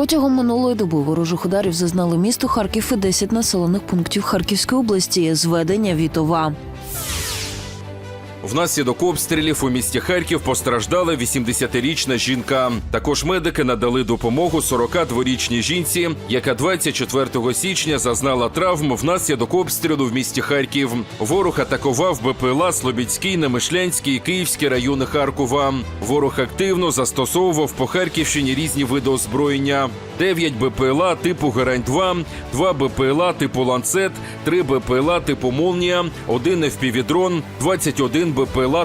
Протягом минулої доби ворожих ударів зазнали місто Харків і 10 населених пунктів Харківської області. Зведення Вітова. Внаслідок обстрілів у місті Харків постраждала 80-річна жінка. Також медики надали допомогу 42-річній жінці, яка 24 січня зазнала травм внаслідок обстрілу в місті Харків. Ворог атакував БПЛА Слобідський, Немишлянський і Київський райони Харкова. Ворог активно застосовував по Харківщині різні види озброєння: 9 БПЛА типу Герань-2, 2 БПЛА типу Ланцет, 3 БПЛА типу Молнія, 1 FPV-дрон, 21 БПЛА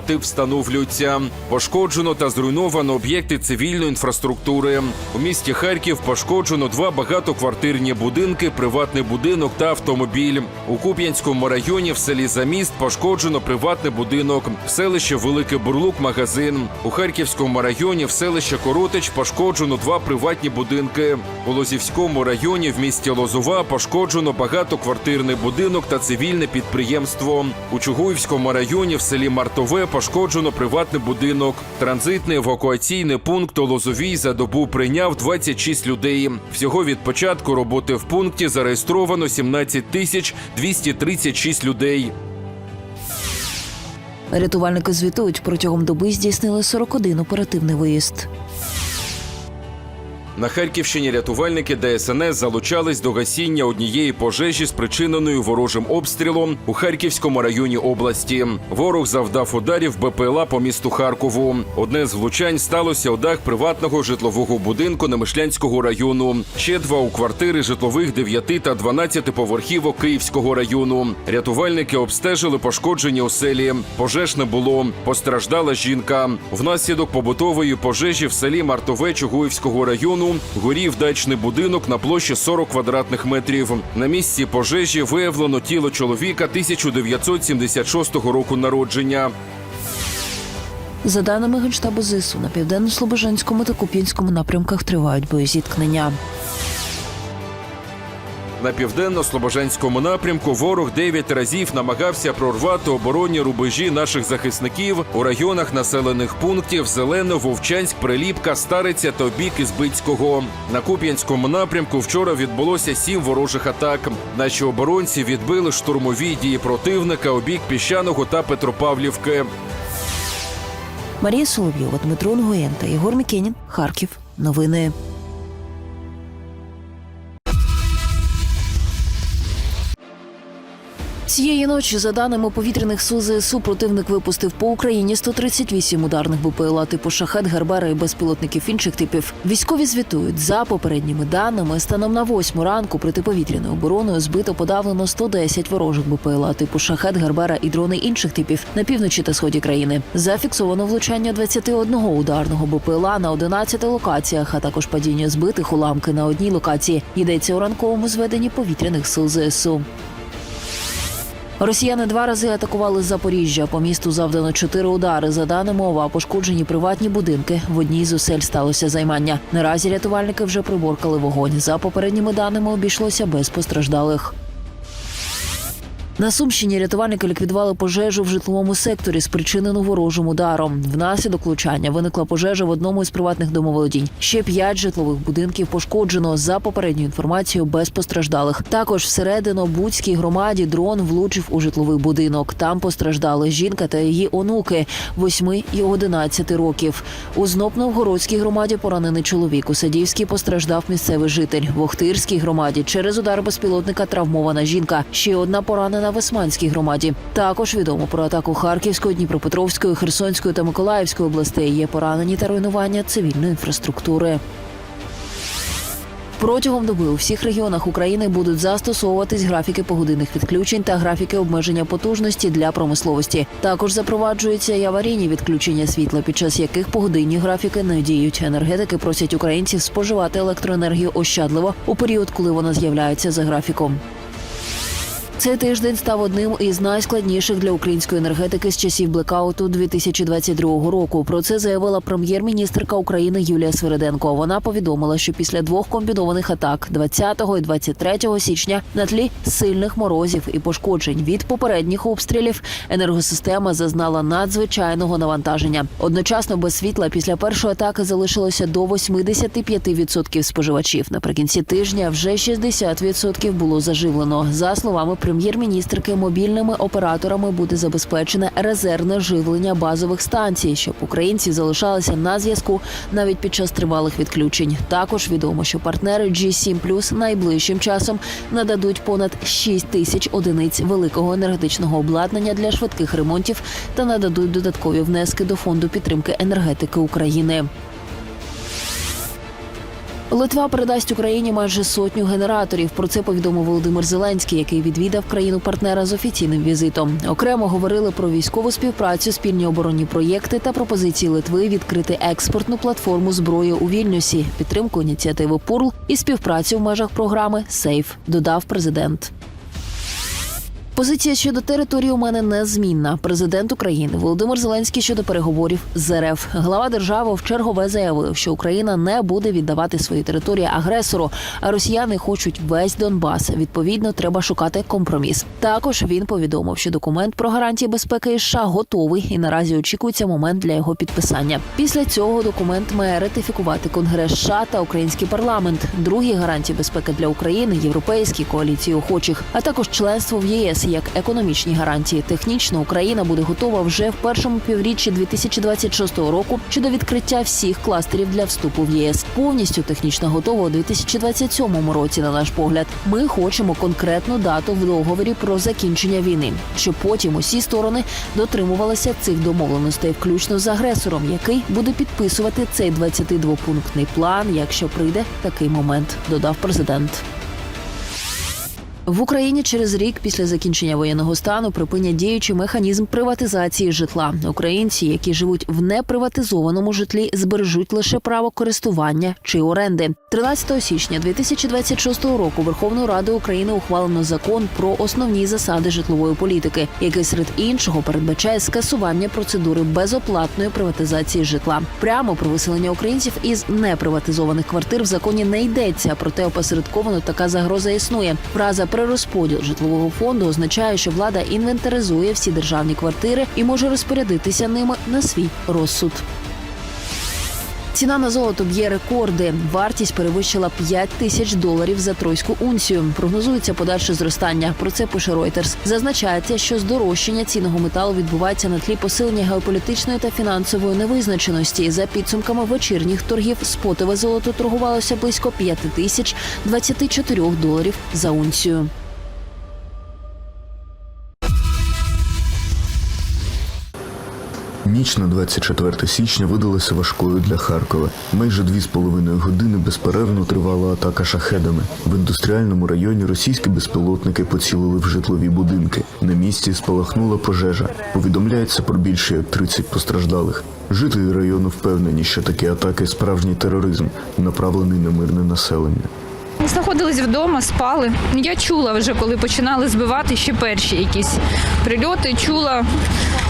тип встановлюються. Пошкоджено та зруйновано об'єкти цивільної інфраструктури. У місті Харків пошкоджено два багатоквартирні будинки, приватний будинок та автомобіль. У Куп'янському районі в селі Заміст пошкоджено приватний будинок, в селищі Великий Бурлук магазин. У Харківському районі в селищі Коротич пошкоджено два приватні будинки. У Лозівському районі в місті Лозова пошкоджено багатоквартирний будинок та цивільне підприємство. У Чугуївському районі в селі Мартове пошкоджено приватний будинок. Транзитний евакуаційний пункт у Лозовій за добу прийняв 26 людей. Всього від початку роботи в пункті зареєстровано 17 тисяч 236 людей. Рятувальники звітують, протягом доби здійснили 41 оперативний виїзд. На Харківщині рятувальники ДСНС залучались до гасіння однієї пожежі, спричиненої ворожим обстрілом у Харківському районі області. Ворог завдав ударів БПЛА по місту Харкову. Одне з влучань сталося у дах приватного житлового будинку Немишлянського району. Ще два у квартири житлових 9 та 12 поверхівок Київського району. Рятувальники обстежили пошкоджені оселі. Пожеж не було. Постраждала жінка. Внаслідок побутової пожежі в селі Мартове Чугуївського району горів дачний будинок на площі 40 квадратних метрів. На місці пожежі виявлено тіло чоловіка 1976 року народження. За даними Генштабу ЗИСУ, на південно-слобожанському та Куп'янському напрямках тривають боєзіткнення. На південно-слобожанському напрямку ворог дев'ять разів намагався прорвати оборонні рубежі наших захисників у районах населених пунктів Зелено, Вовчанськ, Приліпка, Стариця та бік Ізбицького. На Куп'янському напрямку вчора відбулося сім ворожих атак. Наші оборонці відбили штурмові дії противника у бік Піщаного та Петропавлівки. Марія Соловйова, Дмитро Нгоєн Єгор Мікенін. Харків. Новини. Цієї ночі, за даними повітряних сил ЗСУ, противник випустив по Україні 138 ударних БПЛА типу шахет, Гербера і безпілотників інших типів. Військові звітують за попередніми даними. Станом на восьму ранку протиповітряною обороною збито подавлено 110 ворожих БПЛА типу шахет, Гербера і дрони інших типів на півночі та сході країни. Зафіксовано влучання 21 ударного БПЛА на 11 локаціях, а також падіння збитих уламки на одній локації. Йдеться у ранковому зведенні повітряних сил ЗСУ. Росіяни два рази атакували Запоріжжя. По місту завдано чотири удари. За даними ОВА, пошкоджені приватні будинки. В одній з осель сталося займання. Наразі рятувальники вже приборкали вогонь. За попередніми даними обійшлося без постраждалих. На Сумщині рятувальники ліквідували пожежу в житловому секторі, спричинену ворожим ударом. Внаслідок влучання виникла пожежа в одному із приватних домоволодінь. Ще п'ять житлових будинків пошкоджено за попередньою інформацією без постраждалих. Також всередину Буцькій громаді дрон влучив у житловий будинок. Там постраждали жінка та її онуки 8 і 11 років. У Знопновгородській громаді поранений чоловік. У Садівській постраждав місцевий житель. В Охтирській громаді через удар безпілотника травмована жінка. Ще одна поранена в Османській громаді. Також відомо про атаку Харківської, Дніпропетровської, Херсонської та Миколаївської областей. Є поранені та руйнування цивільної інфраструктури. Протягом доби у всіх регіонах України будуть застосовуватись графіки погодинних відключень та графіки обмеження потужності для промисловості. Також запроваджуються й аварійні відключення світла, під час яких погодинні графіки не діють. Енергетики просять українців споживати електроенергію ощадливо у період, коли вона з'являється за графіком. Цей тиждень став одним із найскладніших для української енергетики з часів блекауту 2022 року. Про це заявила прем'єр-міністрка України Юлія Свириденко. Вона повідомила, що після двох комбінованих атак 20 і 23 січня на тлі сильних морозів і пошкоджень від попередніх обстрілів енергосистема зазнала надзвичайного навантаження. Одночасно без світла після першої атаки залишилося до 85% споживачів. Наприкінці тижня вже 60% було заживлено. За словами прем'єр-міністрки, мобільними операторами буде забезпечене резервне живлення базових станцій, щоб українці залишалися на зв'язку навіть під час тривалих відключень. Також відомо, що партнери G7 Plus найближчим часом нададуть понад 6 тисяч одиниць великого енергетичного обладнання для швидких ремонтів та нададуть додаткові внески до фонду підтримки енергетики України. Литва передасть Україні майже сотню генераторів. Про це повідомив Володимир Зеленський, який відвідав країну партнера з офіційним візитом. Окремо говорили про військову співпрацю, спільні оборонні проєкти та пропозиції Литви відкрити експортну платформу зброї у Вільнюсі, підтримку ініціативи ПУРЛ і співпрацю в межах програми СЕЙФ. Додав президент. Позиція щодо території у мене незмінна. Президент України Володимир Зеленський щодо переговорів з РФ. Глава держави в чергове заявив, що Україна не буде віддавати свої території агресору, а росіяни хочуть весь Донбас. Відповідно, треба шукати компроміс. Також він повідомив, що документ про гарантії безпеки США готовий і наразі очікується момент для його підписання. Після цього документ має ратифікувати Конгрес США та український парламент. Другі гарантії безпеки для України, європейські коаліції охочих, а також членство в ЄС як економічні гарантії. Технічно Україна буде готова вже в першому півріччі 2026 року щодо відкриття всіх кластерів для вступу в ЄС. Повністю технічно готова у 2027 році. На наш погляд, ми хочемо конкретну дату в договорі про закінчення війни, щоб потім усі сторони дотримувалися цих домовленостей, включно з агресором, який буде підписувати цей 22-пунктний план, якщо прийде такий момент, додав президент. В Україні через рік після закінчення воєнного стану припинять діючий механізм приватизації житла. Українці, які живуть в неприватизованому житлі, збережуть лише право користування чи оренди. 13 січня 2026 року Верховною Радою України ухвалено закон про основні засади житлової політики, який серед іншого передбачає скасування процедури безоплатної приватизації житла. Прямо про виселення українців із неприватизованих квартир в законі не йдеться, проте опосередковано така загроза існує. Фраза перерозподіл житлового фонду означає, що влада інвентаризує всі державні квартири і може розпорядитися ними на свій розсуд. Ціна на золото б'є рекорди. Вартість перевищила 5 тисяч доларів за тройську унцію. Прогнозується подальше зростання. Про це пише Reuters. Зазначається, що здорожчання цінного металу відбувається на тлі посилення геополітичної та фінансової невизначеності. За підсумками вечірніх торгів спотове золото торгувалося близько 5 тисяч 24 доларів за унцію. Ніч на 24 січня видалася важкою для Харкова. Майже дві з половиною години безперервно тривала атака шахедами. В індустріальному районі російські безпілотники поцілили в житлові будинки. На місці спалахнула пожежа. Повідомляється про більше як 30 постраждалих. Жителі району впевнені, що такі атаки справжній тероризм, направлений на мирне населення. Знаходились вдома, спали. Я чула вже, коли починали збивати ще перші якісь прильоти, чула,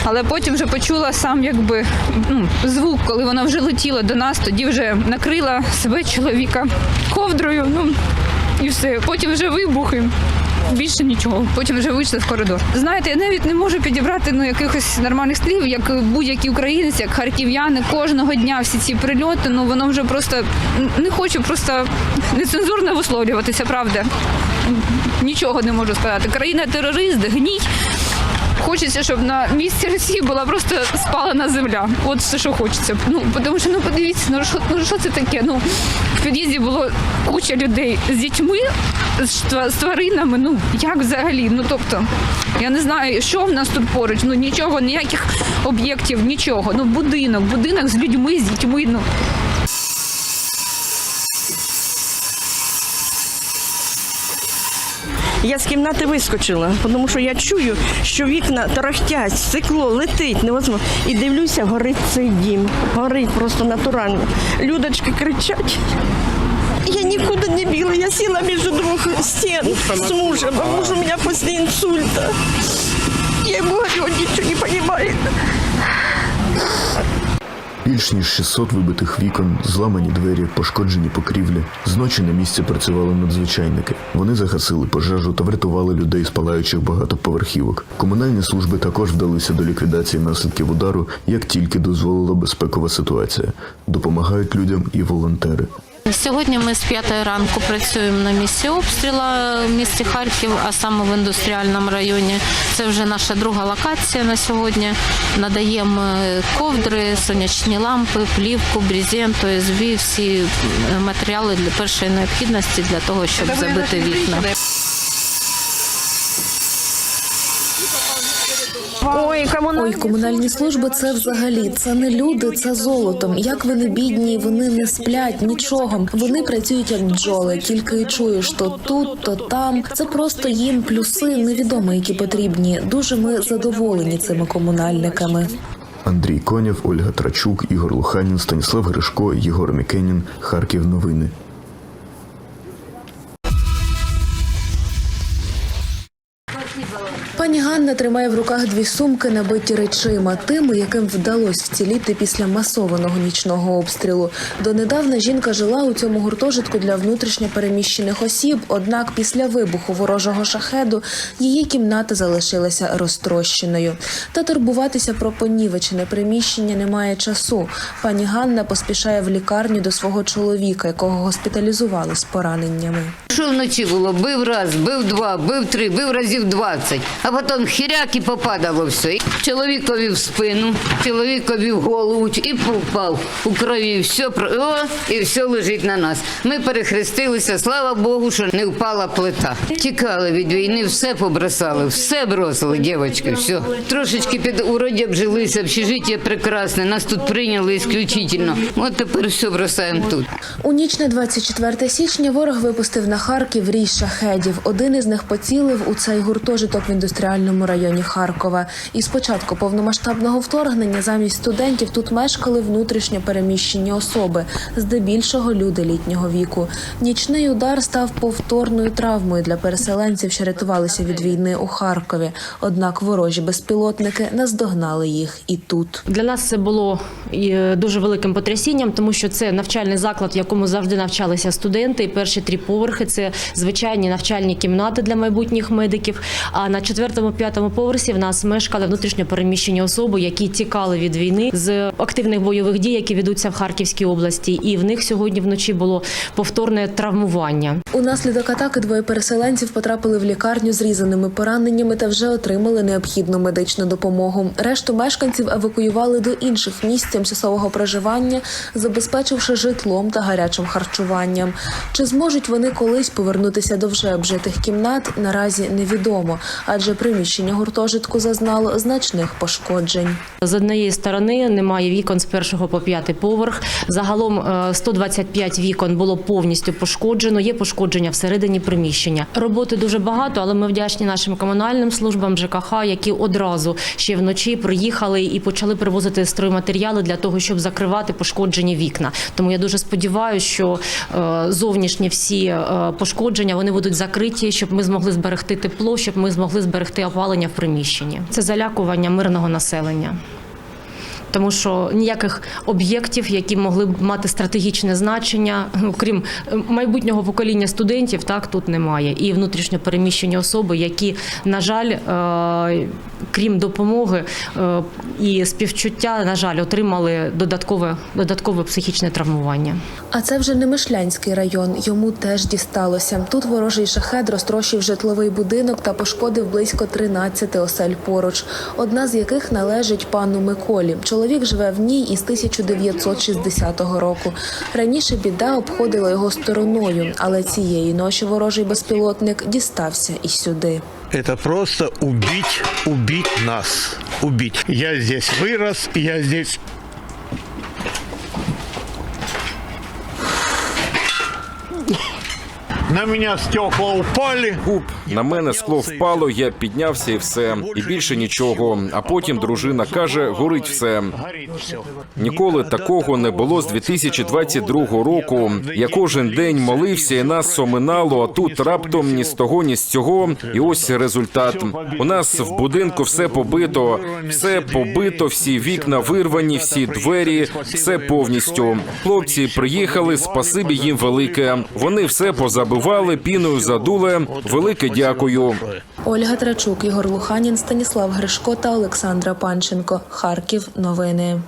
але потім вже почула сам якби ну, звук, коли вона вже летіла до нас, тоді вже накрила себе чоловіка ковдрою. Ну і все. Потім вже вибухи. Більше нічого. Потім вже вийшли в коридор. Знаєте, я навіть не можу підібрати ну якихось нормальних слів, як будь-який українець, як харків'яни. Кожного дня всі ці прильоти. Ну воно вже просто не хочу просто нецензурно висловлюватися, правда. Нічого не можу сказати. Країна терорист, гній. Хочеться, щоб на місці Росії була просто спалена земля. От все, що хочеться. Ну, тому що ну подивіться, ну що, ну що це таке? Ну в під'їзді було куча людей з дітьми, з, тваринами. Ну як взагалі? Ну тобто, я не знаю, що в нас тут поруч. Ну нічого, ніяких об'єктів, нічого. Ну будинок, будинок з людьми, з дітьми. Ну Я з кімнати вискочила, тому що я чую, що вікна тарахтять, стекло летить, невозможно. І дивлюся, горить цей дім. Горить просто натурально. Людочки кричать. Я нікуди не біла, я сіла між двох стін з мужем, а муж у мене після інсульта. Я йому говорю, он нічого не розуміє. Більш ніж 600 вибитих вікон, зламані двері, пошкоджені покрівлі. Зночі на місці працювали надзвичайники. Вони загасили пожежу та врятували людей з палаючих багатоповерхівок. Комунальні служби також вдалися до ліквідації наслідків удару, як тільки дозволила безпекова ситуація. Допомагають людям і волонтери. Сьогодні ми з п'ятої ранку працюємо на місці обстріла в місті Харків, а саме в індустріальному районі. Це вже наша друга локація на сьогодні. Надаємо е, ковдри, сонячні лампи, плівку, брезент, ОСБ, всі е, матеріали для першої необхідності для того, щоб забити вікна. Ой, Ой, комунальні служби це взагалі це не люди, це золотом. Як вони бідні, вони не сплять нічого. Вони працюють як бджоли, тільки чуєш то тут, то там. Це просто їм плюси, невідомо які потрібні. Дуже ми задоволені цими комунальниками. Андрій Конєв, Ольга Трачук, Ігор Луханін, Станіслав Гришко, Єгор Мікенін. Харків новини. Ганна тримає в руках дві сумки, набиті речима, тими, яким вдалося вціліти після масованого нічного обстрілу. Донедавна жінка жила у цьому гуртожитку для внутрішньо переміщених осіб. Однак після вибуху ворожого шахеду її кімната залишилася розтрощеною. Та турбуватися про понівечене приміщення немає часу. Пані Ганна поспішає в лікарню до свого чоловіка, якого госпіталізували з пораненнями. Що вночі було? Бив раз, бив два, бив три, бив разів двадцять. А потім хіряк і попадало все. І Чоловікові в спину, чоловікові в голову і попав у крові. Все про- і все лежить на нас. Ми перехрестилися, слава Богу, що не впала плита. Тікали від війни, все побросали, все бросили, дівчатки, все. Трошечки під уродя обжилися, общежиття прекрасне, нас тут прийняли ісключительно. От тепер все бросаємо тут. У ніч на 24 січня ворог випустив на Харків рій шахедів. Один із них поцілив у цей гуртожиток в індустріальному районі Харкова. І з початку повномасштабного вторгнення замість студентів тут мешкали внутрішньо переміщені особи, здебільшого люди літнього віку. Нічний удар став повторною травмою для переселенців, що рятувалися від війни у Харкові. Однак ворожі безпілотники наздогнали їх і тут. Для нас це було е, дуже великим потрясінням, тому що це навчальний заклад, в якому завжди навчалися студенти. І перші три поверхи це звичайні навчальні кімнати для майбутніх медиків. А на четвертому, п'ятому поверсі в нас мешкали внутрішньо переміщені особи, які тікали від війни з активних бойових дій, які ведуться в Харківській області. І в них сьогодні вночі було повторне травмування. Унаслідок атаки двоє переселенців потрапили в лікарню з різаними пораненнями та вже отримали необхідну медичну допомогу. Решту мешканців евакуювали до інших місць тимчасового проживання, забезпечивши житлом та гарячим харчуванням. Чи зможуть вони колись повернутися до вже обжитих кімнат, наразі невідомо, адже приміщення гуртожитку зазнало значних пошкоджень. З однієї сторони немає вікон з першого по п'ятий поверх. Загалом е, 125 вікон було повністю пошкоджено. Є пошкодження всередині приміщення. Роботи дуже багато, але ми вдячні нашим комунальним службам ЖКХ, які одразу ще вночі приїхали і почали привозити стройматеріали для того, щоб закривати пошкоджені вікна. Тому я дуже сподіваюся, що е, зовнішні всі е, пошкодження вони будуть закриті, щоб ми змогли зберегти тепло, щоб ми змогли зберегти опалення в приміщенні. Це залякування мирного населення. Тому що ніяких об'єктів, які могли б мати стратегічне значення, окрім е, майбутнього покоління студентів, так тут немає. І внутрішньо переміщені особи, які, на жаль, е, крім допомоги е, і співчуття, на жаль, отримали додаткове, додаткове психічне травмування. А це вже не Мишлянський район. Йому теж дісталося. Тут ворожий шахет розтрощив житловий будинок та пошкодив близько 13 осель поруч, одна з яких належить пану Миколі. Чоловік живе в ній із 1960 року. Раніше біда обходила його стороною, але цієї ночі ворожий безпілотник дістався і сюди. Это просто убить, убить нас. Убить. Я здесь вырос, я здесь... На меня стекла упали. Губ На мене скло впало, я піднявся і все, і більше нічого. А потім дружина каже: горить все. Все. Ніколи такого не було з 2022 року. Я кожен день молився, і нас оминало. А тут раптом ні з того, ні з цього. І ось результат. У нас в будинку все побито, все побито, всі вікна вирвані, всі двері, все повністю. Хлопці приїхали. Спасибі їм велике. Вони все позабивали, піною задули. Велике дякую. Ольга Трачук, Ігор Луханін, Станіслав Гришко та Олександра Панченко. Харків. Новини.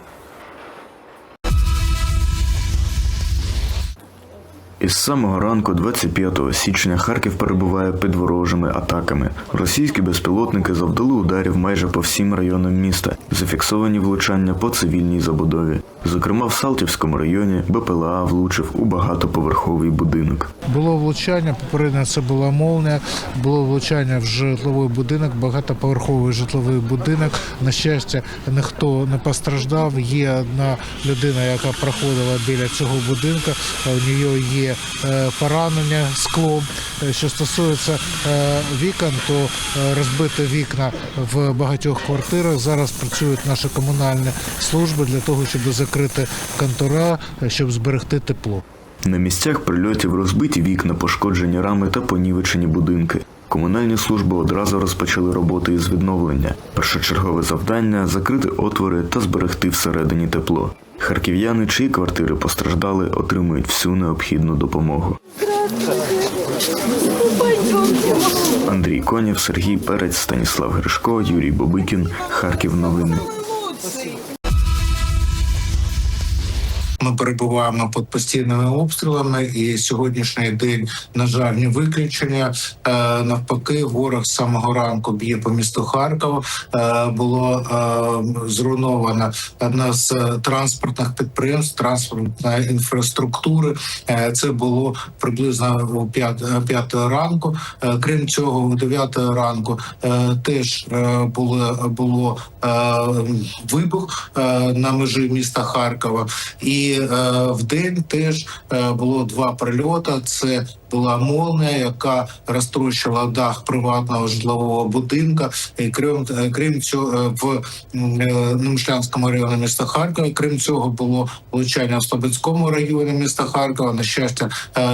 Із самого ранку, 25 січня, Харків перебуває під ворожими атаками. Російські безпілотники завдали ударів майже по всім районам міста, зафіксовані влучання по цивільній забудові. Зокрема, в Салтівському районі БПЛА влучив у багатоповерховий будинок. Було влучання, попередньо це була молнія, було влучання в житловий будинок, багатоповерховий житловий будинок. На щастя, ніхто не постраждав. Є одна людина, яка проходила біля цього будинку. У нього є е, поранення склом. Е, Що стосується е, вікон, то е, вікна в багатьох квартирах. Зараз працюють наші комунальні служби для того, щоб закрити контора, е, щоб зберегти тепло. На місцях прильотів розбиті вікна, пошкоджені рами та понівечені будинки. Комунальні служби одразу розпочали роботи із відновлення. Першочергове завдання закрити отвори та зберегти всередині тепло. Харків'яни, чиї квартири постраждали, отримують всю необхідну допомогу. Андрій Конєв, Сергій Перець, Станіслав Гришко, Юрій Бобикін, Харків. Новини. Ми перебуваємо під постійними обстрілами, і сьогоднішній день, на жаль, не виключення. Е, навпаки, ворог з самого ранку б'є по місту Харкова. Е, було е, зруйновано одна з транспортних підприємств, транспортної інфраструктури. Це було приблизно о 5, 5 ранку. Крім цього, о 9 ранку теж було було вибух на межі міста Харкова. І е, в день теж е, було два прильоти. Це була молнія, яка розтрощила дах приватного житлового будинка. І крім е, крім цього, в Немишлянському районі міста Харкова. Крім цього, було влучання в Слободському районі міста Харкова. На щастя,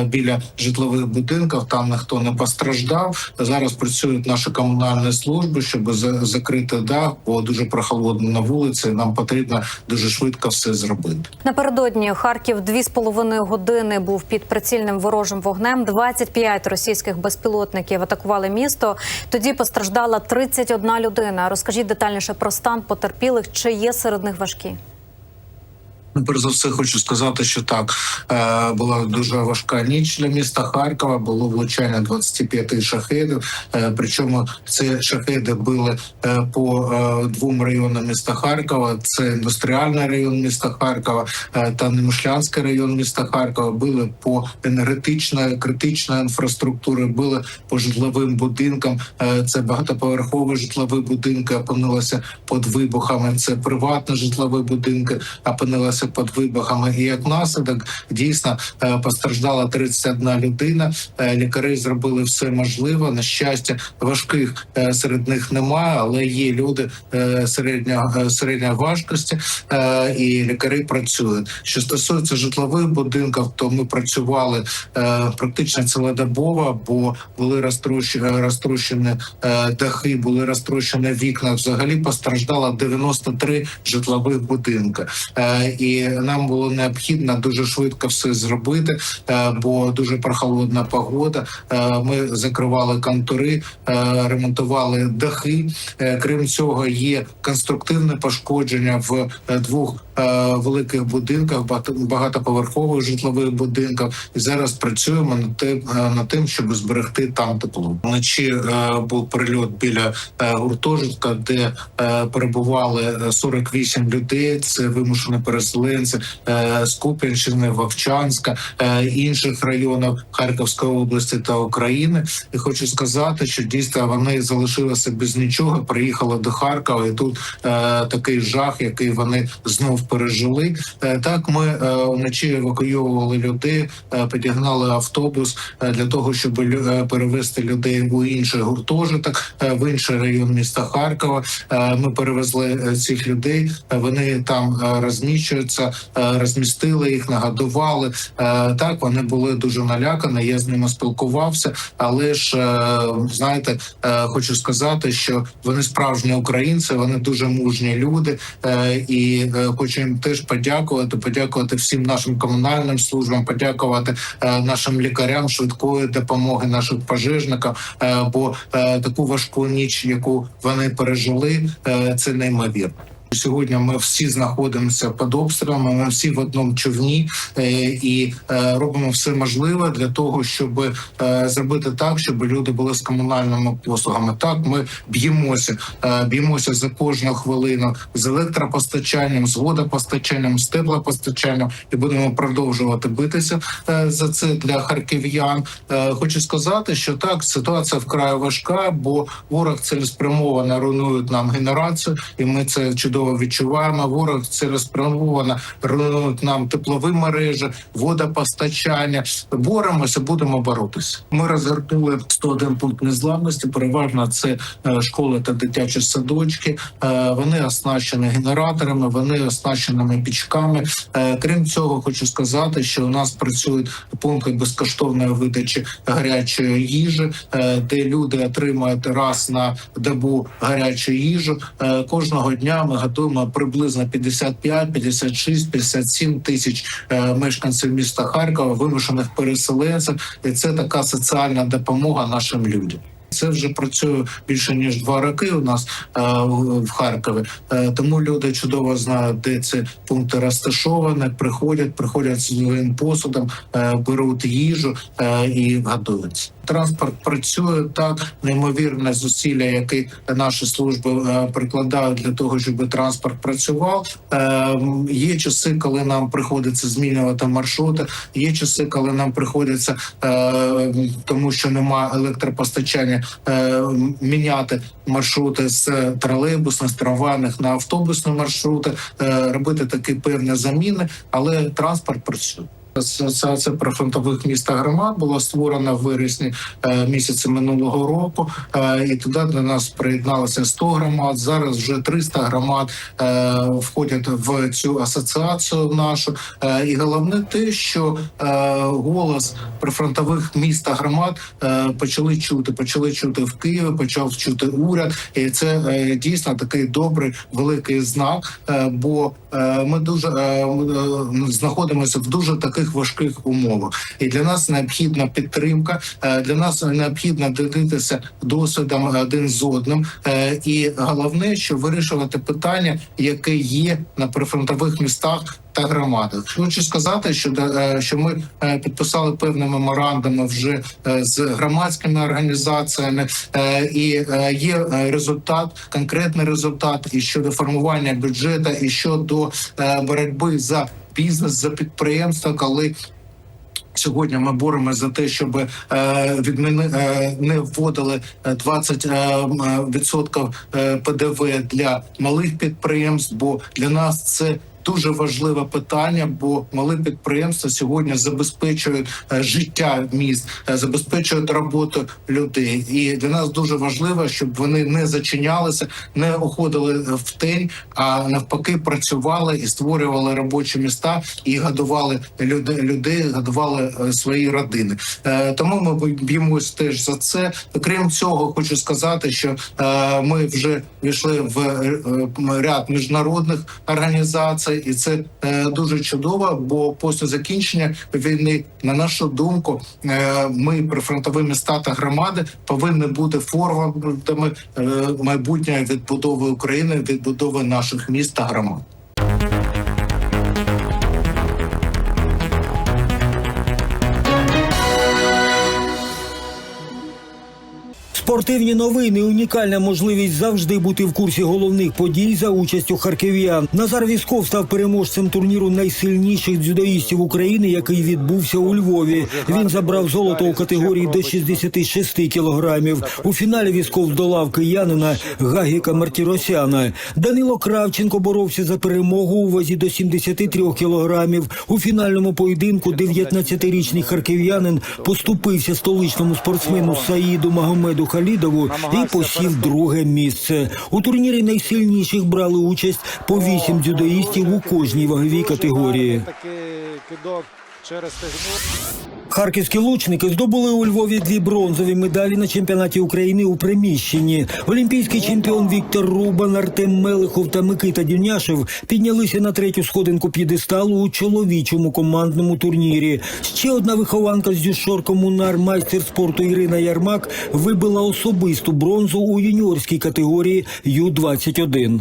біля житлових будинків там ніхто не постраждав. Зараз працюють наші комунальні служби, щоб за- закрити дах, бо дуже прохолодно на вулиці. Нам потрібно дуже швидко все зробити. Напередодні Харків дві з половиною години був під прицільним ворожим вогнем. 25 російських безпілотників атакували місто. Тоді постраждала 31 людина. Розкажіть детальніше про стан потерпілих, чи є серед них важкі. Ну, перш за все, хочу сказати, що так е, була дуже важка ніч для міста Харкова. Було влучання 25 шахедів. Е, причому ці шахеди били е, по двом районам міста Харкова. Це індустріальний район міста Харкова та Немишлянський район міста Харкова. Били по енергетичної критичної інфраструктури, били по житловим будинкам. Це багатоповерхові житлові будинки опинилися під вибухами. Це приватні житлові будинки опинилися під вибухами. І як наслідок дійсно е, постраждала 31 людина. Е, Лікарі зробили все можливе. На щастя, важких е, серед них немає, але є люди середньо е, середньої важкості, і лікарі працюють. Що стосується житлових будинків, то ми працювали практично цілодобово, бо були розтрощені е, дахи, були розтрощені вікна. Взагалі постраждало 93 житлових будинки. Е, Нам було необхідно дуже швидко все зробити, е, бо дуже прохолодна погода. Е, Ми закривали контури, е, ремонтували дахи. Крім цього, є конструктивне пошкодження в двох великих будинках, багато- багатоповерхових житлових будинках. І зараз працюємо над тим, над тим, щоб зберегти там тепло. Вночі був прильот біля гуртожитка, де перебували е, 48 людей. Це вимушені переселенці е, з Вовчанська, е, інших районів Харківської області та України. І хочу сказати, що дійсно вони залишилися без нічого. Приїхали до Харкова, і тут е, такий жах, який вони знов пережили. Е, Так, ми е, вночі евакуйовували людей, е, підігнали автобус е, для того, щоб е, перевезти людей у інший гуртожиток, е, в інший район міста Харкова. Е, Ми перевезли е, цих людей. е, Вони там е, розміщуються, е, розмістили їх, нагодували. Е, Так, вони були дуже налякані. Я з ними спілкувався, але ж е, знаєте, хочу сказати, що вони справжні українці, вони дуже мужні люди, і хочу їм теж подякувати. Подякувати всім нашим комунальним службам, подякувати нашим лікарям швидкої допомоги, нашим пожежникам. Бо таку важку ніч, яку вони пережили, це неймовірно. Сьогодні ми всі знаходимося під обстрілами. Ми всі в одному човні е, і е, робимо все можливе для того, щоб е, зробити так, щоб люди були з комунальними послугами. Так, ми б'ємося, б'ємося за кожну хвилину з електропостачанням, з водопостачанням, з теплопостачанням, і будемо продовжувати битися за це для харків'ян. Хочу сказати, що так ситуація вкрай важка, бо ворог цілеспрямовано руйнує нам генерацію, і ми це чудово відчуваємо. Ворог це цілеспрямовано руйнує нам теплові мережі, водопостачання. Боремося, будемо боротися. Ми розгорнули 101 пункт незламності. Переважно це е, школи та дитячі садочки. Е, Вони оснащені генераторами, вони оснащеними пічками. Е, Крім цього, хочу сказати, що у нас працюють пункти безкоштовної видачі гарячої їжі, де люди отримують раз на добу гарячу їжу. Кожного дня ми готуємо приблизно 55, 56, 57 тисяч е, мешканців міста Харкова, вимушених переселенців, і це така соціальна допомога нашим людям. Це вже працює більше ніж два роки у нас е, в Харкові. Е, тому люди чудово знають, де ці пункти розташовані. Приходять, приходять з своїм посудом, беруть їжу і готуються. Транспорт працює так, неймовірне зусилля, які наші служби е, прикладають для того, щоб транспорт працював. Е, є часи, коли нам приходиться змінювати маршрути. Є часи, коли нам приходиться, е, тому що немає електропостачання, міняти маршрути з тролейбусних, з трамвайних на автобусні маршрути, робити такі певні заміни, але транспорт працює. Асоціація прифронтових міст та громад була створена в вересні е, місяці минулого року, е, і туди до нас приєдналося 100 громад. Зараз вже 300 громад е, входять в цю асоціацію нашу. І головне те, що голос прифронтових міст та громад почали чути, почали чути в Києві, почав чути уряд, і це дійсно такий добрий великий знак. бо ми дуже знаходимося в дуже таких важких умовах, і для нас необхідна підтримка. е, Для нас необхідно ділитися досвідом один з одним. Е, І головне, що вирішувати питання, яке є на прифронтових містах та громадах. Хочу сказати, що е, що ми підписали певні меморандуми вже з громадськими організаціями, і є результат, конкретний результат і щодо формування бюджету, і щодо боротьби за бізнес за підприємства, коли Сьогодні ми боремося за те, щоб е, відміни е, не вводили е, 20 е, м, е, відсотків е, ПДВ для малих підприємств. Бо для нас це дуже важливе питання, бо малі підприємства сьогодні забезпечують е, життя міст, е, забезпечують роботу людей. І для нас дуже важливо, щоб вони не зачинялися, не уходили в тень, а навпаки, працювали і створювали робочі міста і годували людей, годували е, свої родини. Е, Тому ми б'ємось теж за це. Крім цього, хочу сказати, що е, ми вже війшли в е, е, ряд міжнародних організацій, і це е, дуже чудово. Бо після закінчення війни, на нашу думку, е, ми прифронтові міста та громади повинні бути форвардами е, майбутньої відбудови України, відбудови наших міст та громад. Спортивні новини унікальна можливість завжди бути в курсі головних подій за участю харків'ян. Назар Вісков став переможцем турніру найсильніших дзюдоїстів України, який відбувся у Львові. Він забрав золото у категорії до 66 кілограмів. У фіналі Вісков здолав киянина Гагіка Мартіросяна. Данило Кравченко боровся за перемогу у вазі до 73 кілограмів. У фінальному поєдинку 19-річний харків'янин поступився столичному спортсмену Саїду Магомеду Халідову і посів друге місце. У турнірі найсильніших брали участь по вісім дзюдоїстів у кожній ваговій категорії. Харківські лучники здобули у Львові дві бронзові медалі на чемпіонаті України у приміщенні. Олімпійський чемпіон Віктор Рубан, Артем Мелихов та Микита Дюняшев піднялися на третю сходинку п'єдесталу у чоловічому командному турнірі. Ще одна вихованка з Дюшор Комунар, майстер спорту Ірина Ярмак, вибила особисту бронзу у юніорській категорії Ю-21.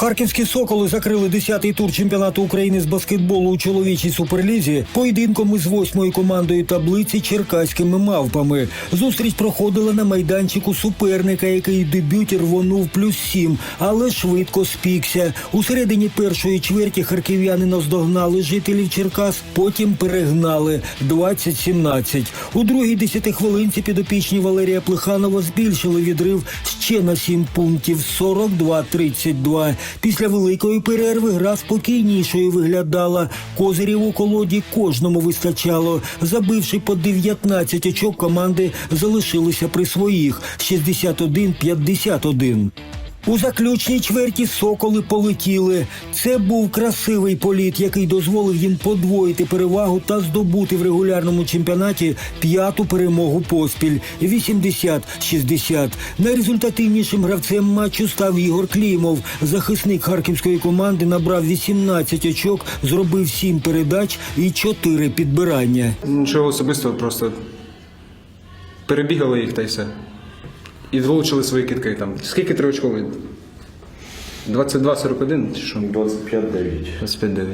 Харківські соколи закрили 10-й тур чемпіонату України з баскетболу у чоловічій суперлізі поєдинком із восьмою командою таблиці черкаськими мавпами. Зустріч проходила на майданчику суперника, який дебюті рвонув плюс сім, але швидко спікся. У середині першої чверті харків'яни наздогнали жителів Черкас, потім перегнали 20-17. У другій десятихвилинці підопічні Валерія Плеханова збільшили відрив ще на 7 пунктів 42-32. Після великої перерви гра спокійнішою виглядала. Козирів у колоді кожному вистачало. Забивши по 19 очок, команди залишилися при своїх 61-51. У заключній чверті соколи полетіли. Це був красивий політ, який дозволив їм подвоїти перевагу та здобути в регулярному чемпіонаті п'яту перемогу поспіль 80-60. Найрезультативнішим гравцем матчу став Ігор Клімов. Захисник харківської команди набрав 18 очок, зробив 7 передач і 4 підбирання. Нічого особистого, просто перебігали їх та й все. І влучили свої кітки там. Скільки триочковий? 22-41 чи що? 25-9. 25-9.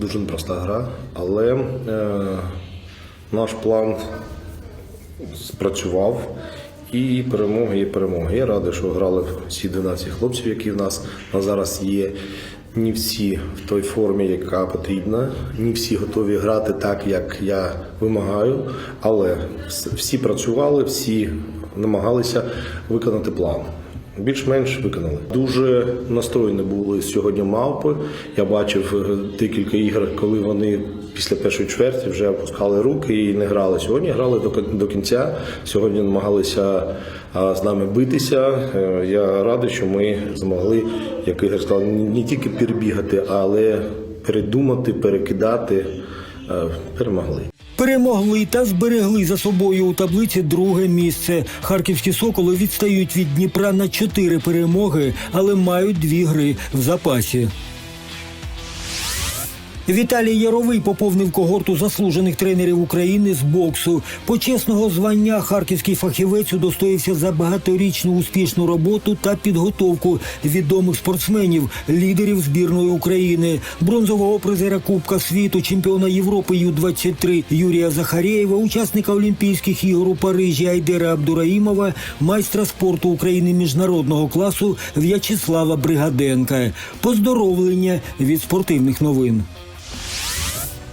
Дуже непроста гра, але е, наш план спрацював. І перемоги є перемоги. Я радий, що грали всі 12 хлопців, які в нас на зараз є. Не всі в той формі, яка потрібна, не всі готові грати так, як я вимагаю, але всі працювали, всі намагалися виконати план. Більш-менш виконали. Дуже настроєні були сьогодні мавпи. Я бачив е, декілька ігор, коли вони після першої чверті вже опускали руки і не грали. Сьогодні грали до, кінця. Сьогодні намагалися з нами битися. Е, Я радий, що ми змогли, як Ігор сказав, не тільки перебігати, але передумати, перекидати. Е, Перемогли. Перемогли та зберегли за собою у таблиці друге місце. Харківські соколи відстають від Дніпра на чотири перемоги, але мають дві гри в запасі. Віталій Яровий поповнив когорту заслужених тренерів України з боксу. Почесного звання харківський фахівець удостоївся за багаторічну успішну роботу та підготовку відомих спортсменів, лідерів збірної України, бронзового призера Кубка світу, чемпіона Європи Ю-23 Юрія Захарєєва, учасника Олімпійських ігор у Парижі Айдера Абдураїмова, майстра спорту України міжнародного класу В'ячеслава Бригаденка. Поздоровлення від спортивних новин.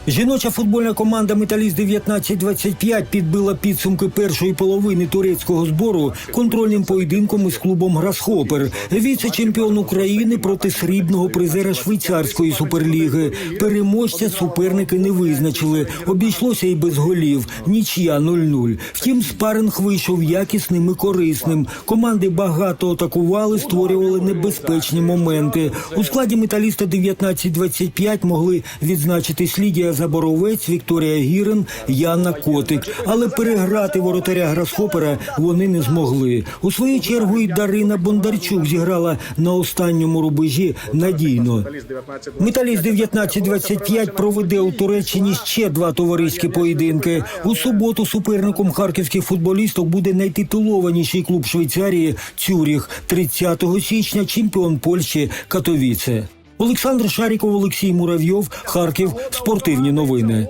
Жіноча футбольна команда Металіст 1925 підбила підсумки першої половини турецького збору контрольним поєдинком із клубом Грасхопер. Віце-чемпіон України проти срібного призера швейцарської суперліги. Переможця суперники не визначили. Обійшлося і без голів. Нічия 0-0. Втім, спаринг вийшов якісним і корисним. Команди багато атакували, створювали небезпечні моменти. У складі металіста 1925 могли відзначитись Лідія Заборовець, Вікторія Гірин, Яна Котик. Але переграти воротаря Грасхопера вони не змогли. У свою чергу і Дарина Бондарчук зіграла на останньому рубежі надійно. Металіст 1925 проведе у Туреччині ще два товариські поєдинки. У суботу суперником харківських футболістів буде найтитулованіший клуб Швейцарії Цюріх. 30 січня чемпіон Польщі Катовіце. Олександр Шаріков, Олексій Муравйов, Харків. Спортивні новини.